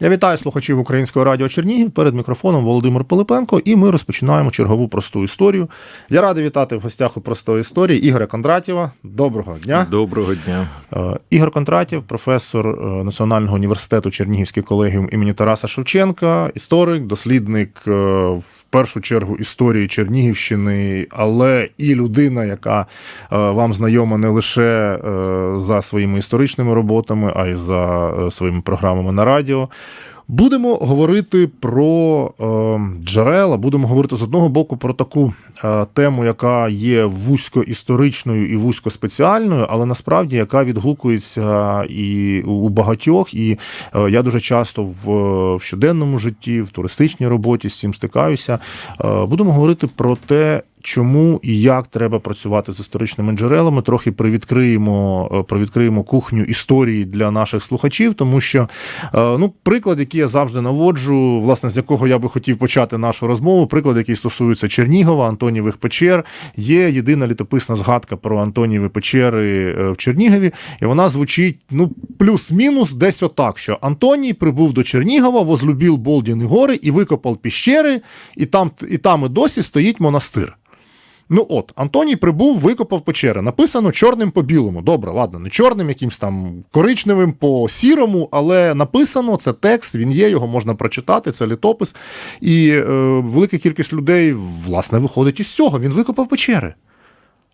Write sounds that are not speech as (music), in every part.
Я вітаю слухачів українського радіо Чернігів. Перед мікрофоном Володимир Пилипенко, і ми розпочинаємо чергову просту історію. Я радий вітати в гостях у простої історії Ігоря Кондратєва. Доброго дня. Доброго дня. Е, Ігор Кондратєв, професор е, Національного університету Чернігівський колегіум імені Тараса Шевченка, історик, дослідник е, в першу чергу історії Чернігівщини, але і людина, яка вам знайома не лише за своїми історичними роботами, а й за своїми програмами на радіо. Будемо говорити про е, джерела. Будемо говорити з одного боку про таку е, тему, яка є вузькоісторичною і вузькоспеціальною, але насправді яка відгукується і у багатьох. І е, я дуже часто в, в щоденному житті, в туристичній роботі з цим стикаюся. Е, будемо говорити про те. Чому і як треба працювати з історичними джерелами? Трохи привідкриємо, е, привідкриємо кухню історії для наших слухачів, тому що е, ну, приклад, який я завжди наводжу, власне, з якого я би хотів почати нашу розмову, приклад, який стосується Чернігова, Антонівих печер, є єдина літописна згадка про Антоніві печери е, в Чернігові, і вона звучить ну плюс-мінус десь отак, що Антоній прибув до Чернігова, возлюбив Болдіни гори і викопав піщери, і там, і там і досі стоїть монастир. Ну от, Антоній прибув, викопав печери. Написано чорним по білому. Добре, ладно, не чорним, якимсь там коричневим по сірому, але написано це текст, він є, його можна прочитати, це літопис. І е, велика кількість людей, власне, виходить із цього. Він викопав печери.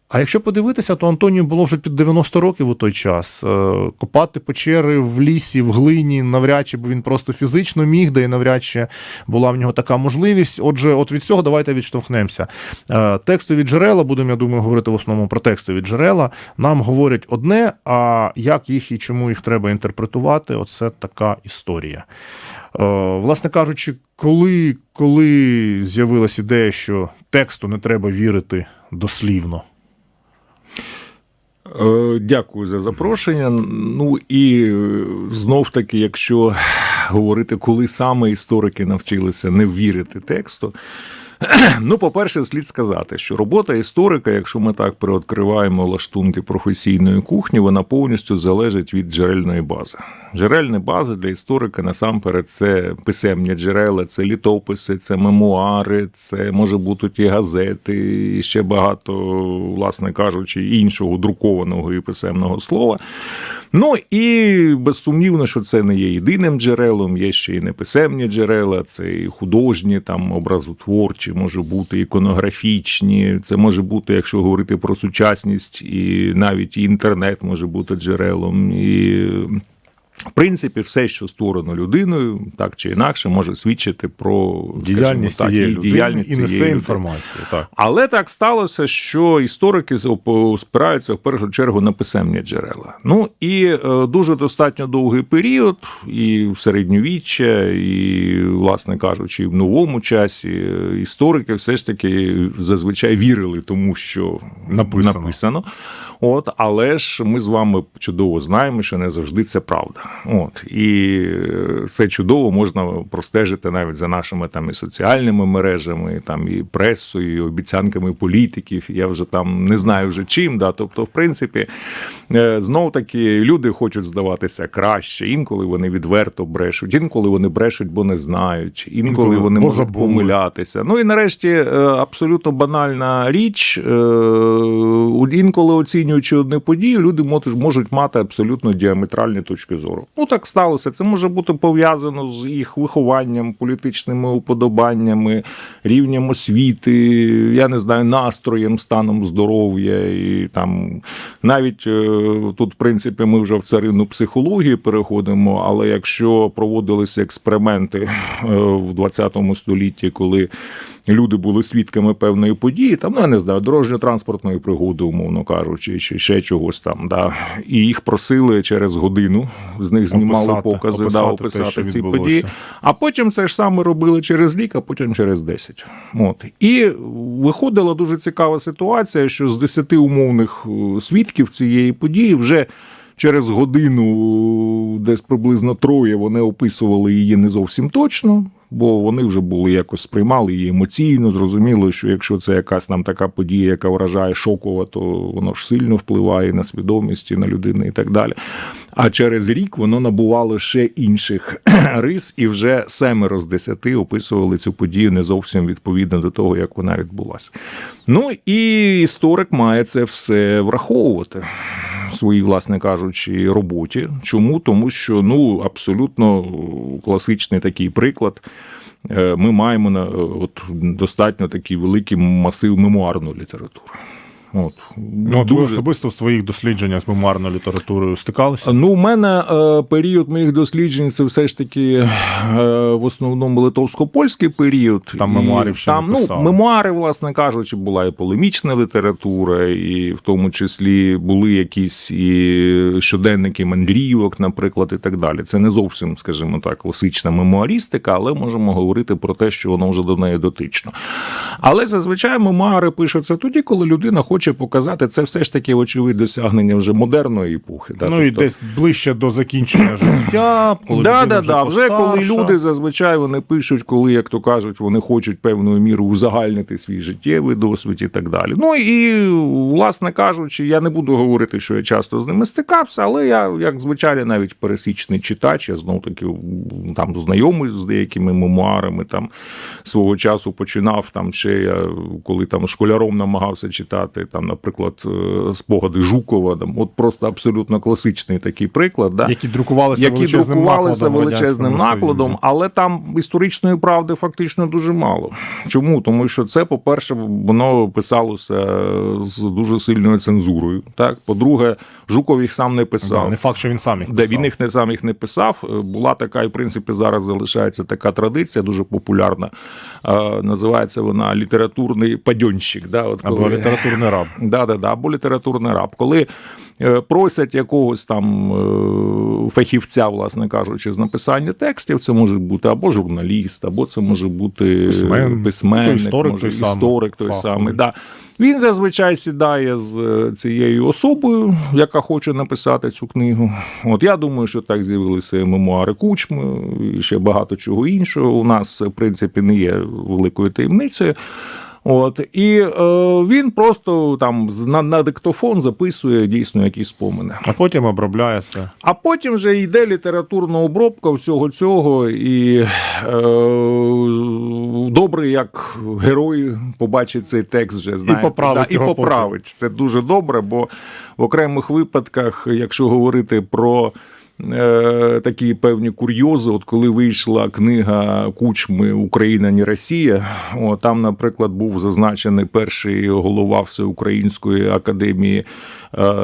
А якщо подивитися, то Антонію було вже під 90 років у той час. Е, Копати печери в лісі, в глині, навряд чи, бо він просто фізично міг, да і навряд чи була в нього така можливість. Отже, от від цього давайте відштовхнемося. Е, Текстові джерела, будемо, я думаю, говорити в основному про текстові джерела. Нам говорять одне, а як їх і чому їх треба інтерпретувати, оце така історія. Е, Власне кажучи, коли, коли з'явилась ідея, що тексту не треба вірити дослівно. Е, Дякую за запрошення. Ну і знов таки, якщо говорити, коли саме історики навчилися не вірити тексту. (clears throat) Ну, по-перше, слід сказати, що робота історика, якщо ми так приоткриваємо лаштунки професійної кухні, вона повністю залежить від джерельної бази. Джерельна база для історика насамперед це писемні джерела, це літописи, це мемуари, це може бути ті газети, і ще багато, власне кажучи, іншого друкованого і писемного слова. Ну і безсумнівно, що це не є єдиним джерелом, є ще й неписемні джерела, це і художні, там образотворчі, може бути іконографічні. Це може бути, якщо говорити про сучасність, і навіть інтернет може бути джерелом. І в принципі, все, що створено людиною, так чи інакше, може свідчити про Діяльність так, цієї і людини діяльність і несе інформацію. Так. Але так сталося, що історики спираються в першу чергу на писемні джерела. Ну і е, дуже достатньо довгий період, і в середньовіччя, і, власне кажучи, і в новому часі е, історики все ж таки зазвичай вірили тому, що Написано. написано. От, але ж ми з вами чудово знаємо, що не завжди це правда. От і е, це чудово можна простежити навіть за нашими там і соціальними мережами, там і пресою, і обіцянками політиків. Я вже там не знаю вже чим. Да. Тобто, в принципі, знов таки люди хочуть здаватися краще. Інколи вони відверто брешуть, інколи вони брешуть, бо не знають, інколи Інколи вони можуть помилятися. Ну і нарешті е, абсолютно банальна річ. е, Інколи оцінюючи одну подію, люди можуть, можуть мати абсолютно діаметральні точки зору. Ну так сталося. Це може бути пов'язано з їх вихованням, політичними уподобаннями, рівнем освіти, я не знаю, настроєм, станом здоров'я і там навіть е, тут, в принципі, ми вже в царину психології переходимо. Але якщо проводилися експерименти е, в 20 столітті, коли люди були свідками певної події, там, ну, я не знаю, дорожньо-транспортної пригоди, умовно кажучи, чи ще чогось там, да, і їх просили через годину, з них знімали Описати, покази, описати да, описати що ці відбулося. події. А потім це ж саме робили через рік, а потім через 10. От. І виходила дуже цікава ситуація, що з 10 умовних е, свідків цієї події вже. Через годину, десь приблизно троє, вони описували її не зовсім точно. Бо вони вже були якось сприймали її емоційно. Зрозуміло, що якщо це якась нам така подія, яка вражає шокова, то воно ж сильно впливає на свідомість, і на людину і так далі. А через рік воно набувало ще інших (clears throat) рис, і вже семеро з десяти описували цю подію не зовсім відповідно до того, як вона відбулася. Ну і історик має це все враховувати в своїй, власне кажучи, роботі. Чому? Тому що ну абсолютно класичний такий приклад. Е, Ми маємо на от достатньо такий великий масив мемуарної літератури. От. Ну, от ви особисто в своїх дослідженнях з мемуарною літературою стикалися? Ну, у мене е, період моїх досліджень це все ж таки е, в основному литовсько-польський період. Там І мемуарів ще не там, ну, мемуари, власне кажучи, була і полемічна література, і в тому числі були якісь і щоденники мандрівок, наприклад, і так далі. Це не зовсім, скажімо так, класична мемуарістика, але можемо говорити про те, що воно вже до неї дотично. Але зазвичай мемуари пишуться тоді, коли людина хоче показати це все ж таки очевидь досягнення вже модерної епохи. Да? Ну і Тобто- десь ближче до закінчення (clears throat) життя, коли да, да, вже да. Вже коли люди зазвичай вони пишуть, коли, як то кажуть, вони хочуть певною мірою узагальнити свій життєвий досвід і так далі. Ну і власне кажучи, я не буду говорити, що я часто з ними стикався, але я, як звичайно, навіть пересічний читач, я знов таки там знайомий з деякими мемуарами. Там свого часу починав там ще я коли там школяром намагався читати, там, наприклад, е, спогади Жукова. Там, от просто абсолютно класичний такий приклад. Да? які друкувалися які величезним друкувалися накладом величезним накладом, але там історичної правди фактично дуже мало. Чому? Тому що це, по-перше, воно писалося з дуже сильною цензурою. Так, по-друге, Жуков їх сам не писав. Да, не факт, що він сам їх Де писав. він їх не сам їх не писав. Е, Була така, і в принципі зараз залишається така традиція, дуже популярна. Е, Називається вона літературний падьонщик. Да, от Або літературний раб. Да, да, да, або літературний раб. Коли е, просять якогось там е, фахівця, власне кажучи, з написання текстів, це може бути або журналіст, або це може бути Письмен- письменник, історик може, той історик той самий. Да. Він зазвичай сідає з е, цією особою, яка хоче написати цю книгу. От я думаю, що так з'явилися і мемуари Кучми, і ще багато чого іншого. У нас в принципі, не є великою таємницею. От і е, він просто там на, на диктофон записує дійсно якісь спомини. А потім обробляє це. А потім вже йде літературна обробка всього цього, і е, добре, як герой побачить цей текст, вже знаєте, поправить да, і потім. поправить. Це дуже добре, бо в окремих випадках, якщо говорити про. Е, Такі певні курйози, от коли вийшла книга Кучми Україна не Росія. О, там, наприклад, був зазначений перший голова Всеукраїнської академії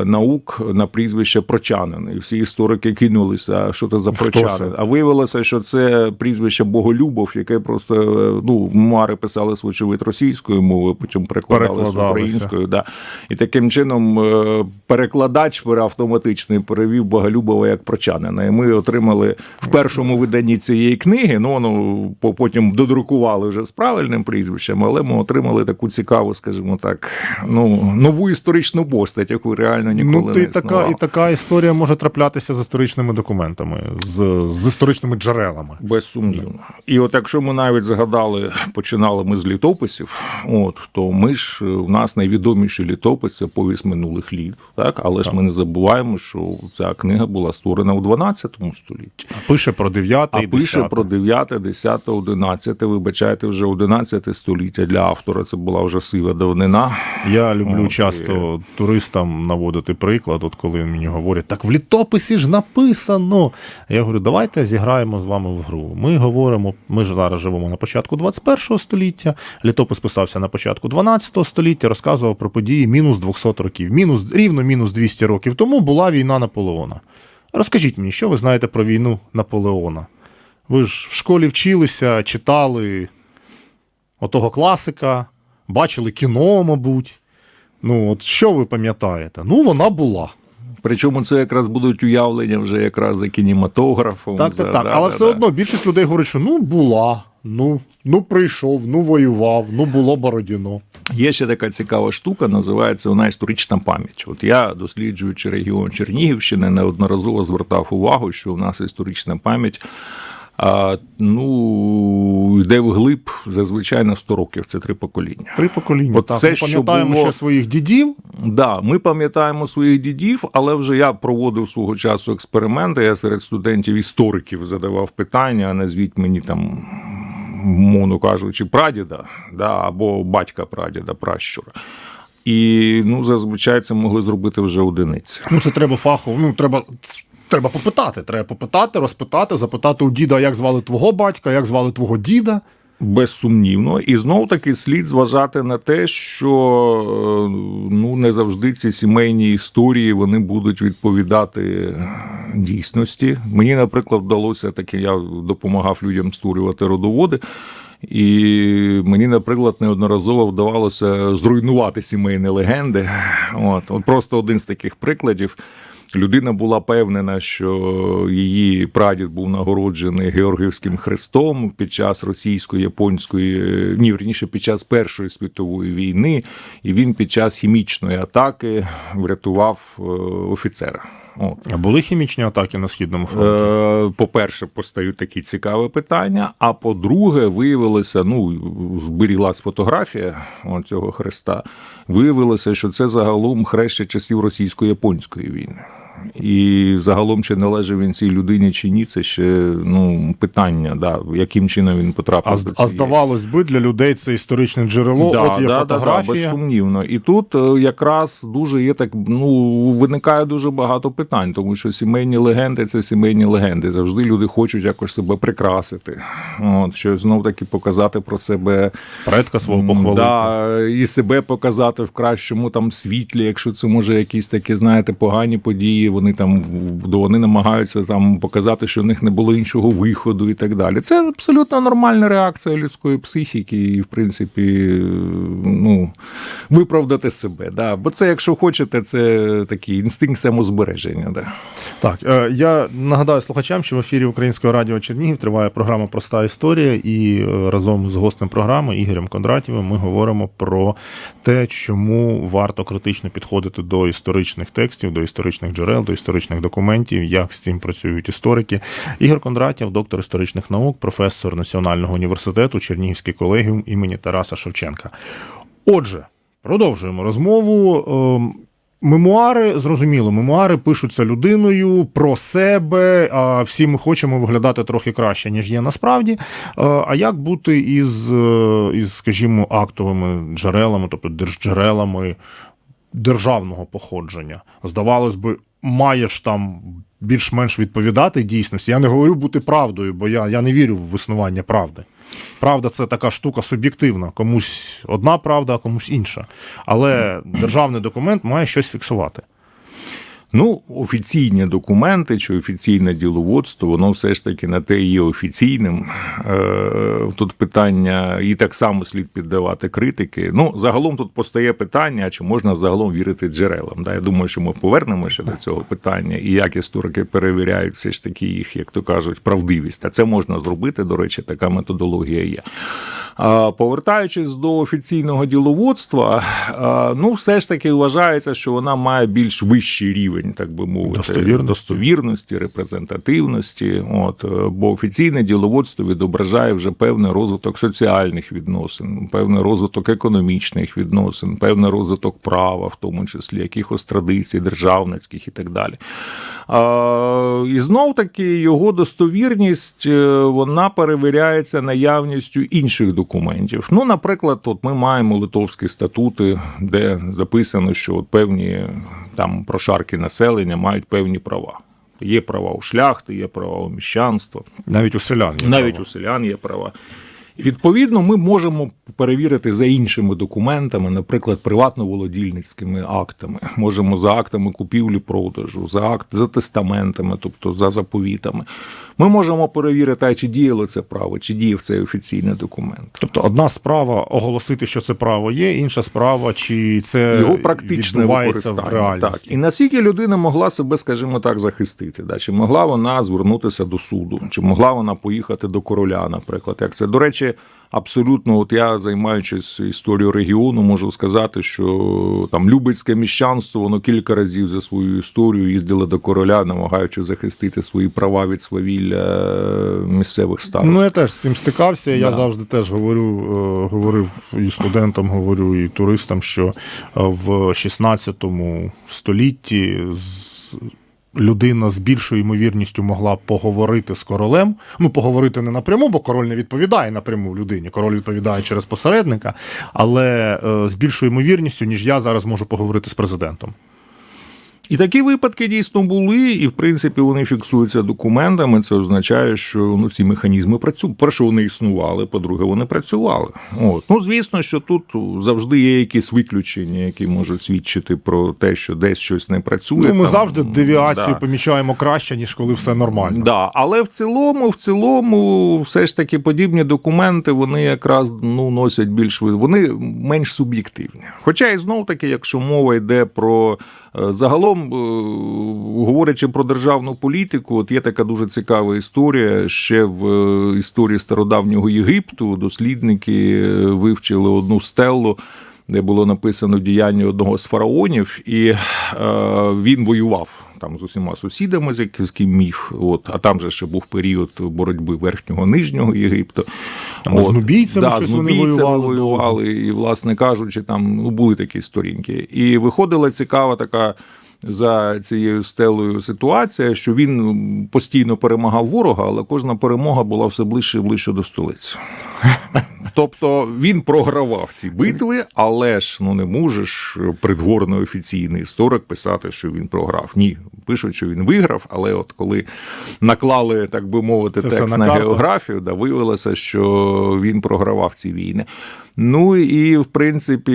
наук на прізвище Прочанин. І всі історики кинулися, що це за Прочанин? А виявилося, що це прізвище Боголюбов, яке просто е, ну, мемуари писали вочевидь російською мовою, потім перекладали з українською. Да. І таким чином е, перекладач автоматичний перевів Боголюбова як Прочанина. І ми отримали в першому виданні цієї книги. Ну воно потім додрукували вже з правильним прізвищем, але ми отримали таку цікаву, скажімо так, ну нову історичну постать, яку реально ніколи Ну, не і така, існувало. і така історія може траплятися з історичними документами, з, з історичними джерелами. Без Безсумнівно. І от якщо ми навіть згадали, починали ми з літописів, от то ми ж у нас найвідоміші літописи це повість минулих літ. Так, але ж ми не забуваємо, що ця книга була створена у 12 столітті. Пише про 9 А і пише про 9, 10, 11, вибачайте, вже 11 століття для автора це була вже сива давнина. Я люблю От, часто туристам наводити приклад, от коли мені говорять, так в літописі ж написано. Я говорю, давайте зіграємо з вами в гру. Ми говоримо, ми ж зараз живемо на початку 21 століття. Літопис писався на початку 12 століття, розказував про події мінус 200 років. Мінус, рівно мінус 200 років тому була війна Наполеона. Розкажіть мені, що ви знаєте про війну Наполеона? Ви ж в школі вчилися, читали отого класика, бачили кіно, мабуть. Ну, от що ви пам'ятаєте? Ну, вона була. Причому це якраз будуть уявлення вже якраз за кінематографом. Так, за- так, так. да, Але да, все да. одно більшість людей говорить, що ну була, ну, ну прийшов, ну воював, ну було Бородіно. Є ще така цікава штука, називається вона історична пам'ять. От я, досліджуючи регіон Чернігівщини, неодноразово звертав увагу, що у нас історична пам'ять А, ну, йде вглиб зазвичай на 100 років. Це три покоління. Три покоління. От так, це, ми пам'ятаємо було- ще своїх дідів. Да, ми пам'ятаємо своїх дідів, але вже я проводив свого часу експерименти. Я серед студентів істориків задавав питання, а назвіть мені там, мовно кажучи, прадіда, да, або батька прадіда, пращура. І ну, зазвичай це могли зробити вже одиниці. Ну, це треба фахово. Ну, треба. Треба попитати. Треба попитати, розпитати, запитати у діда, як звали твого батька, як звали твого діда. Безсумнівно, і знов таки слід зважати на те, що е, ну не завжди ці сімейні історії вони будуть відповідати дійсності. Мені, наприклад, вдалося таке, я допомагав людям створювати родоводи. І мені, наприклад, неодноразово вдавалося зруйнувати сімейні легенди. От, от просто один з таких прикладів. Людина була певнена, що її прадід був нагороджений Георгіївським хрестом під час російсько-японської, ні, верніше, під час Першої світової війни, і він під час хімічної атаки врятував е, офіцера. От. А були хімічні атаки на східному фронті? Е, По-перше, постають такі цікаві питання. А по-друге, виявилося, ну, зберіглась фотографія цього хреста. Виявилося, що це загалом хрест ще часів російсько-японської війни. І загалом, чи належав він цій людині чи ні, це ще ну, питання, да, яким чином він потрапив А, до з- а здавалось би, для людей це історичне джерело. Да, От є да, фотографія. Да, да, безсумнівно. І тут е, якраз дуже є так, ну виникає дуже багато питань, тому що сімейні легенди це сімейні легенди. Завжди люди хочуть якось себе прикрасити. От, що знов таки показати про себе. Предка свого похвалити. Да, і себе показати в кращому там світлі, якщо це може якісь такі, знаєте, погані події. Вони там вони намагаються там показати, що в них не було іншого виходу і так далі. Це абсолютно нормальна реакція людської психіки, і в принципі, ну виправдати себе. Да. Бо це, якщо хочете, це такий інстинкт самозбереження. Да. Так, е, я нагадаю слухачам, що в ефірі Українського радіо Чернігів триває програма Проста історія, і е, разом з гостем програми Ігорем Кондратєвим ми говоримо про те, чому варто критично підходити до історичних текстів, до історичних джерел, до історичних документів, як з цим працюють історики. Ігор Кондратєв, доктор історичних наук, професор Національного університету, Чернігівський колегіум імені Тараса Шевченка. Отже, продовжуємо розмову. Ем, Мемуари, зрозуміло, мемуари пишуться людиною про себе. А всі ми хочемо виглядати трохи краще, ніж є насправді. Е, А як бути із, е, із скажімо, актовими джерелами, тобто держджерелами державного походження? Здавалось би, маєш там більш-менш відповідати дійсності. Я не говорю бути правдою, бо я, я не вірю в існування правди. Правда, це така штука суб'єктивна. Комусь одна правда, а комусь інша. Але державний документ має щось фіксувати. Ну, офіційні документи чи офіційне діловодство, воно все ж таки на те і є офіційним. Е, Тут питання, і так само слід піддавати критики. Ну, загалом тут постає питання, чи можна загалом вірити джерелам. Да, Я думаю, що ми повернемося до цього питання, і як історики перевіряють все ж таки їх, як то кажуть, правдивість. А це можна зробити. До речі, така методологія є. Повертаючись до офіційного діловодства, ну все ж таки вважається, що вона має більш вищий рівень, так би мовити, Достовірності. достовірності, репрезентативності. От, е, бо офіційне діловодство відображає вже певний розвиток соціальних відносин, певний розвиток економічних відносин, певний розвиток права, в тому числі якихось традицій державницьких і так далі. І знов таки його достовірність е, вона перевіряється наявністю інших документів. Ну, наприклад, от ми маємо литовські статути, де записано, що от певні там прошарки населення мають певні права. Є права у шляхти, є права у міщанства. Навіть у селян. є Навіть права. у селян є права. Відповідно, ми можемо перевірити за іншими документами, наприклад, приватно-володільницькими актами. Можемо за актами купівлі-продажу, за акт за тестаментами, тобто за заповітами. Ми можемо перевірити, а чи діяло це право, чи діяв цей офіційний документ. Тобто одна справа оголосити, що це право є, інша справа, чи це Його практичне відбувається в використання. реальності. Так. І наскільки людина могла себе, скажімо так, захистити? Да? Чи могла вона звернутися до суду, чи могла вона поїхати до короля, наприклад, як це. До речі, Абсолютно, от я займаючись історією регіону, можу сказати, що там Любецьке міщанство воно кілька разів за свою історію їздило до короля, намагаючи захистити свої права від свавілля е, місцевих старост. Ну, я теж з цим стикався. Я завжди теж говорю, е, говорив і студентам, говорю, і туристам, що е, в 16 столітті людина з більшою ймовірністю могла поговорити з королем. Ну, поговорити не напряму, бо король не відповідає напряму людині. Король відповідає через посередника, але е, з більшою ймовірністю, ніж я зараз можу поговорити з президентом. І такі випадки дійсно були, і в принципі вони фіксуються документами. Це означає, що ну ці механізми працюють. Перше, вони існували, по-друге, вони працювали. От ну звісно, що тут завжди є якісь виключення, які можуть свідчити про те, що десь щось не працює. Ну, ми Там, завжди девіацію да. помічаємо краще, ніж коли все нормально. Да, але в цілому, в цілому, все ж таки подібні документи вони якраз ну носять більш вони менш суб'єктивні. Хоча і знов таки, якщо мова йде про загалом, е, говорячи про державну політику, от є така дуже цікава історія. Ще в е, історії стародавнього Єгипту дослідники е, вивчили одну стелу. Де було написано діяння одного з фараонів, і е, він воював там з усіма сусідами, з яким міг. От, а там же ще був період боротьби верхнього нижнього Єгипту. Там з нубійцями да, щось з вони воювали воювали, і, власне кажучи, там ну, були такі сторінки. І виходила цікава така. За цією стелею ситуація, що він постійно перемагав ворога, але кожна перемога була все ближче і ближче до столиці. (laughs) Тобто він програвав ці битви, але ж ну не можеш придворний офіційний історик писати, що він програв. Ні, пишуть, що він виграв, але от коли наклали, так би мовити, Це текст на на, географію, да, виявилося, що він програвав ці війни. Ну і в принципі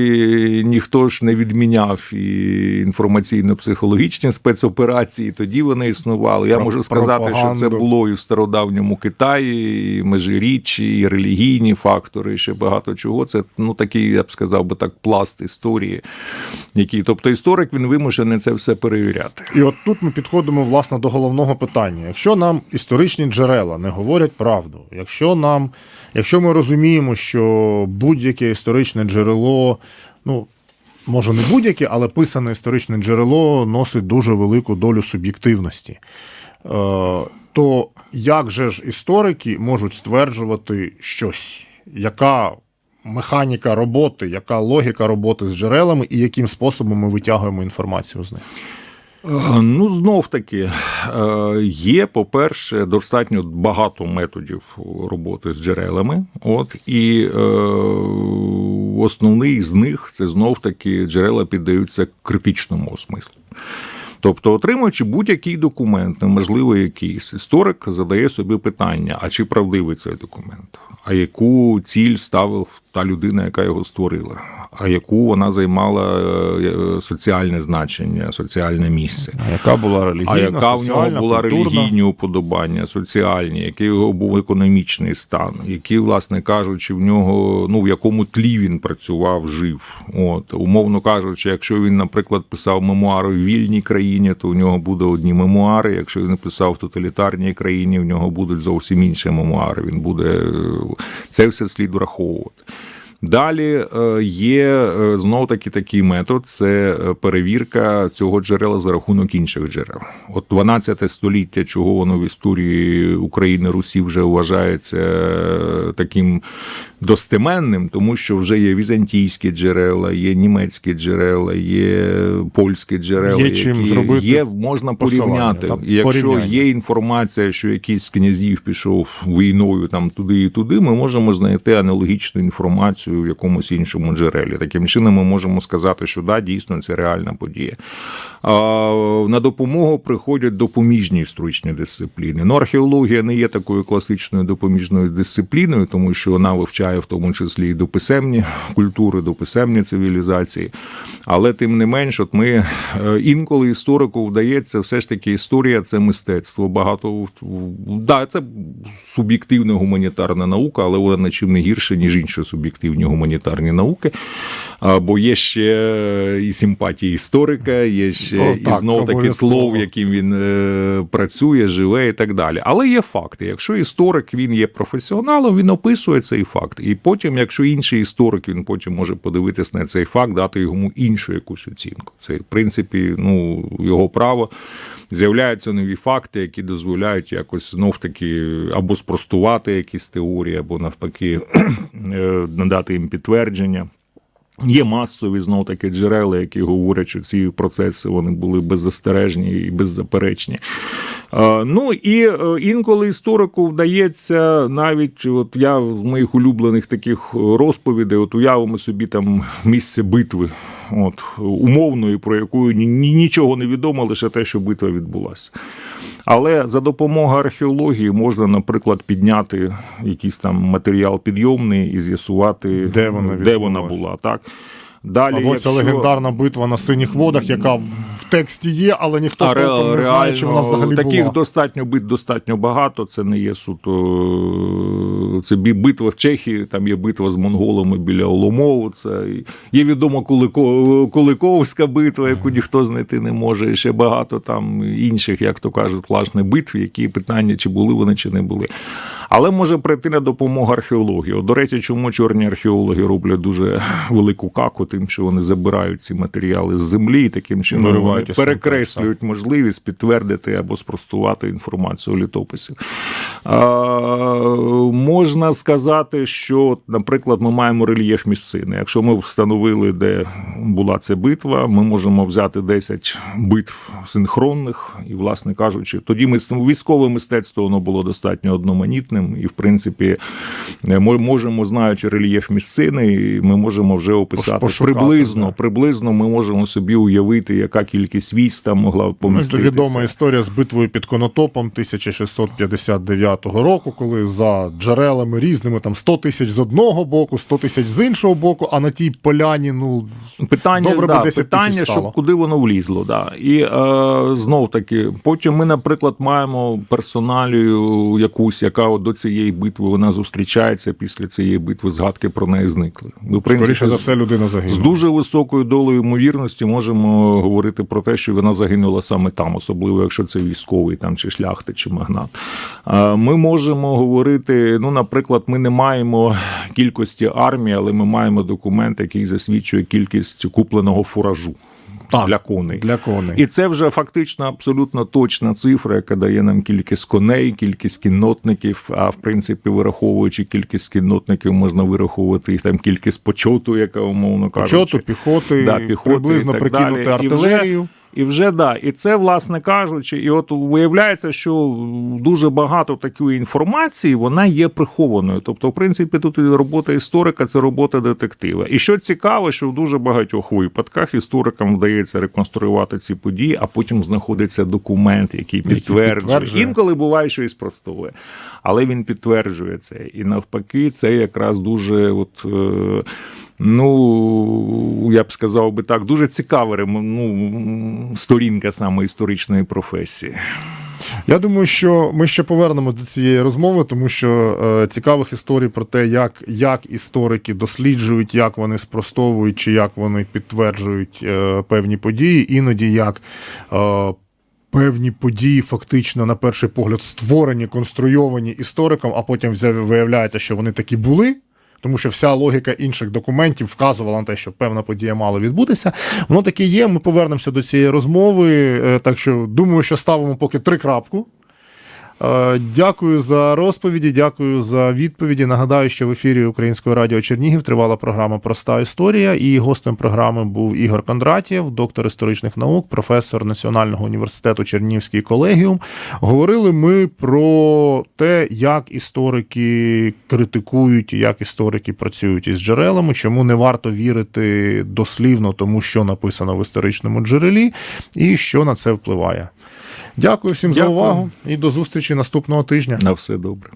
ніхто ж не відміняв і інформаційно-психологічні спецоперації. Тоді вони існували. Я Про- можу сказати, що це було і в стародавньому Китаї, і межиріччі, і релігійні фактори, і ще багато чого. Це ну такий, я б сказав би так, пласт історії, який, тобто історик він вимушений це все перевіряти. І от тут ми підходимо власне до головного питання. Якщо нам історичні джерела не говорять правду, якщо нам, якщо ми розуміємо, що будь-яке історичне джерело, ну може не будь-яке, але писане історичне джерело носить дуже велику долю суб'єктивності. Е, то як же ж історики можуть стверджувати щось? Яка механіка роботи, яка логіка роботи з джерелами і яким способом ми витягуємо інформацію з них? Е, Ну, знов таки, е, є, по-перше, достатньо багато методів роботи з джерелами. От, і е, основний з них це знов таки джерела піддаються критичному осмислу. Тобто, отримуючи будь-який документ, неможливо якийсь, історик задає собі питання: а чи правдивий цей документ? А яку ціль ставив та людина, яка його створила? А яку вона займала е, соціальне значення, соціальне місце? А яка була релігійна, А яка в нього була культурна? релігійні уподобання, соціальні, який його був економічний стан, які, власне кажучи, в нього ну в якому тлі він працював, жив. От умовно кажучи, якщо він, наприклад, писав мемуари в вільній країні, то в нього буде одні мемуари. Якщо він писав в тоталітарній країні, в нього будуть зовсім інші мемуари. Він буде е, це все слід враховувати. Далі е, є знов таки такий метод: це е, перевірка цього джерела за рахунок інших джерел. От 12 століття, чого воно в історії України Русі вже вважається е, таким достеменним, тому що вже є візантійські джерела, є німецькі джерела, є польські джерела, Є чим які зробити є можна порівняти. там, Якщо порівняння. є інформація, що якийсь з князів пішов війною там туди і туди, ми можемо знайти аналогічну інформацію в якомусь іншому джерелі. Таким чином, ми можемо сказати, що да, дійсно це реальна подія. На допомогу приходять допоміжні історичні дисципліни. Ну, археологія не є такою класичною допоміжною дисципліною, тому що вона вивчає в тому числі і дописемні культури, дописемні цивілізації. Але тим не менш, от ми е, інколи історику вдається, все ж таки історія це мистецтво. Багато да, це суб'єктивна гуманітарна наука, але вона нічим не гірше, ніж інші суб'єктивні дивні гуманітарні науки. Бо є ще і симпатії історика, є ще О, і знов таки тлов, яким він е, працює, живе і так далі. Але є факти. Якщо історик він є професіоналом, він описує цей факт. І потім, якщо інший історик, він потім може подивитись на цей факт, дати йому іншу якусь оцінку. Це в принципі ну, його право. З'являються нові факти, які дозволяють якось знов таки або спростувати якісь теорії, або навпаки (clears throat) е, надати їм підтвердження. Є масові знов таки джерела, які говорять, що ці процеси вони були беззастережні і беззаперечні. Е, Ну і е, інколи історику вдається навіть, от я з моїх улюблених таких розповідей, от уявимо собі там місце битви, от умовної, про яку ні- ні- нічого не відомо, лише те, що битва відбулася. Але за допомогою археології можна, наприклад, підняти якийсь там матеріал підйомний і з'ясувати, Де вона де вона була. Так? Далі, Або якщо... ця легендарна битва на синіх водах, яка в тексті є, але ніхто толком не знає, чи вона взагалі таких була. достатньо бит достатньо багато. Це не є суто. Це битва в Чехії, там є битва з монголами біля Оломову. Це є Кулико- Куликовська битва, яку ніхто знайти не може. І ще багато там інших, як то кажуть, власне, битв, які питання, чи були вони, чи не були. Але може прийти на допомогу археології. До речі, чому чорні археологи роблять дуже велику каку, тим, що вони забирають ці матеріали з землі і таким чином Виривають перекреслюють можливість підтвердити або спростувати інформацію літописів. А, можна сказати, що, наприклад, ми маємо рельєф місцини. Якщо ми встановили, де була ця битва, ми можемо взяти 10 битв синхронних, і, власне кажучи, тоді ми військове мистецтво воно було достатньо одноманітним, і в принципі ми можемо, знаючи рельєф місцини, ми можемо вже описати пошукати, приблизно, да. приблизно ми можемо собі уявити, яка кількість військ там могла Ну, це відома історія з битвою під Конотопом 1659 року, коли за джерелами різними там 100 тисяч з одного боку, 100 тисяч з іншого боку, а на тій поляні, ну Питання, Добре би 10 питання тисяч стало. щоб куди воно влізло. Да. І е, знов таки, потім ми, наприклад, маємо персоналію якусь, яка от до цієї битви вона зустрічається після цієї битви, згадки про неї зникли. Ми, в принципі, скоріше за все людина з дуже високою долею ймовірності можемо говорити про те, що вона загинула саме там, особливо якщо це військовий там чи шляхти, чи магнат. А, Ми можемо говорити, ну, наприклад, ми не маємо кількості армії, але ми маємо документ, який засвідчує кількість купленого фуражу. Так, Для коней. Для коней. І це вже фактично абсолютно точна цифра, яка дає нам кількість коней, кількість кіннотників. А в принципі, вираховуючи кількість кіннотників, можна вираховувати їх там кількість почоту, яка умовно кажучи. Почоту, піхоти, Да, піхоти приблизно і так прикинути далі. Артилерію. І вже да, і це, власне кажучи, і от виявляється, що дуже багато такої інформації вона є прихованою. Тобто, в принципі, тут і робота історика це робота детектива. І що цікаво, що в дуже багатьох випадках історикам вдається реконструювати ці події, а потім знаходиться документ, який підтверджує. підтверджує. Інколи буває, що і спростовує, але він підтверджує це. І навпаки, це якраз дуже от. Ну, я б сказав би так, дуже цікава ну, сторінка саме історичної професії. Я думаю, що ми ще повернемось до цієї розмови, тому що е, цікавих історій про те, як, як історики досліджують, як вони спростовують, чи як вони підтверджують е, певні події, іноді як. Е, Певні події фактично на перший погляд створені, конструйовані істориком, а потім виявляється, що вони такі були, тому що вся логіка інших документів вказувала на те, що певна подія мала відбутися. Воно таке є. Ми повернемося до цієї розмови. е, Так що думаю, що ставимо поки три крапку. Е, Дякую за розповіді, дякую за відповіді. Нагадаю, що в ефірі Українського радіо Чернігів тривала програма Проста історія. І гостем програми був Ігор Кондратєв, доктор історичних наук, професор Національного університету Чернігівський колегіум. Говорили ми про те, як історики критикують, як історики працюють із джерелами, чому не варто вірити дослівно тому, що написано в історичному джерелі, і що на це впливає. Дякую всім за увагу і до зустрічі наступного тижня. На все добре.